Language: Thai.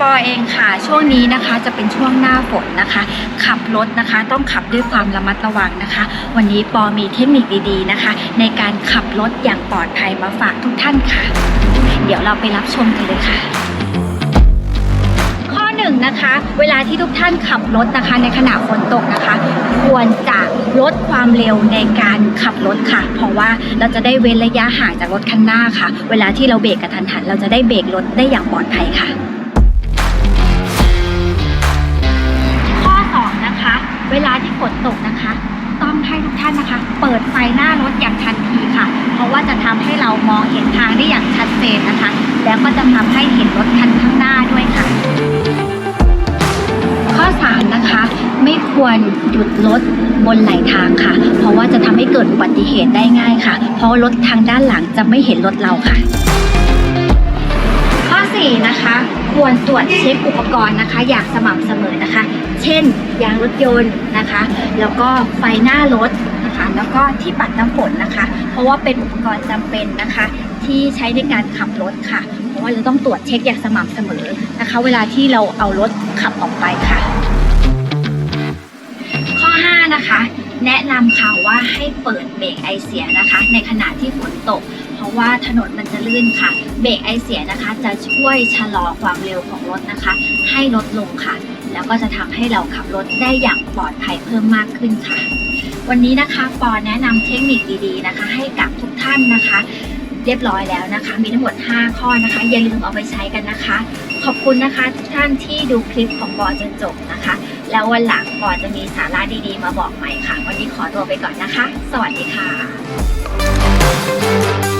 ปอเองค่ะ ช่วงนี้นะคะจะเป็นช่วงหน้าฝนนะคะ ขับรถนะคะต้องขับด้วยความระมัดระวังนะคะ วันนี้ปอมีเทคนิคดีๆนะคะ ในการขับรถอย่างปลอดภัยมาฝากทุกท่านค่ะ เดี๋ยวเราไปรับชมกันเลยค่ะข้อหนึ่งนะคะเวลาที่ทุกท่านขับรถนะคะ ในขณะฝนตกนะคะ ควรจะลดความเร็วในการขับรถค่ะ เพราะว่าเราจะได้เว้นระยะห่างจากรถคันหน้าค่ะ เวลาที่เราเบรกกระทันหัน เราจะได้เบรกรถได้อย่างปลอดภัยค่ะ เปิดไฟหน้ารถอย่างทันทีค่ะ เพราะว่าจะทำให้เรามองเห็นทางได้อย่างชัดเจนนะคะ แล้วก็จะทำให้เห็นรถคันข้างหน้าด้วยค่ะ ข้อ3นะคะไม่ควรหยุดรถบนไหลทางค่ะ เพราะว่าจะทำให้เกิดอุบัติเหตุได้ง่ายค่ะ เพราะรถทางด้านหลังจะไม่เห็นรถเราค่ะ ข้อ4นะคะควรตรวจเช็คอุปกรณ์นะคะ อย่างสม่ำเสมอนะคะ เช่นยางรถยนต์นะคะ แล้วก็ไฟหน้ารถ นะคะ แล้วก็ที่ปัดน้ำฝนนะคะ เพราะว่าเป็นอุปกรณ์จำเป็นนะคะ ที่ใช้ในการขับรถค่ะ เพราะว่าเราต้องตรวจเช็คอย่างสม่ำเสมอนะคะ เวลาที่เราเอารถขับออกไปค่ะ ข้อ 5 นะคะ แนะนำค่ะว่าให้เปิดเบรกไอเสียนะคะ ในขณะที่ฝนตกเพราะว่าถนนมันจะลื่นค่ะ เบรกไอเสียนะคะ จะช่วยชะลอความเร็วของรถนะคะ ให้ลดลงค่ะ แล้วก็จะทำให้เราขับรถได้อย่างปลอดภัยเพิ่มมากขึ้นค่ะ วันนี้นะคะปอแนะนำเทคนิคดีๆนะคะ ให้กับทุกท่านนะคะ เรียบร้อยแล้วนะคะ มีทั้งหมด 5 ข้อนะคะ อย่าลืมเอาไปใช้กันนะคะ ขอบคุณนะคะทุกท่านที่ดูคลิปของปอจนจบนะคะ แล้ววันหลังปอจะมีสาระดีๆ มาบอกใหม่ค่ะ วันนี้ขอตัวไปก่อนนะคะ สวัสดีค่ะ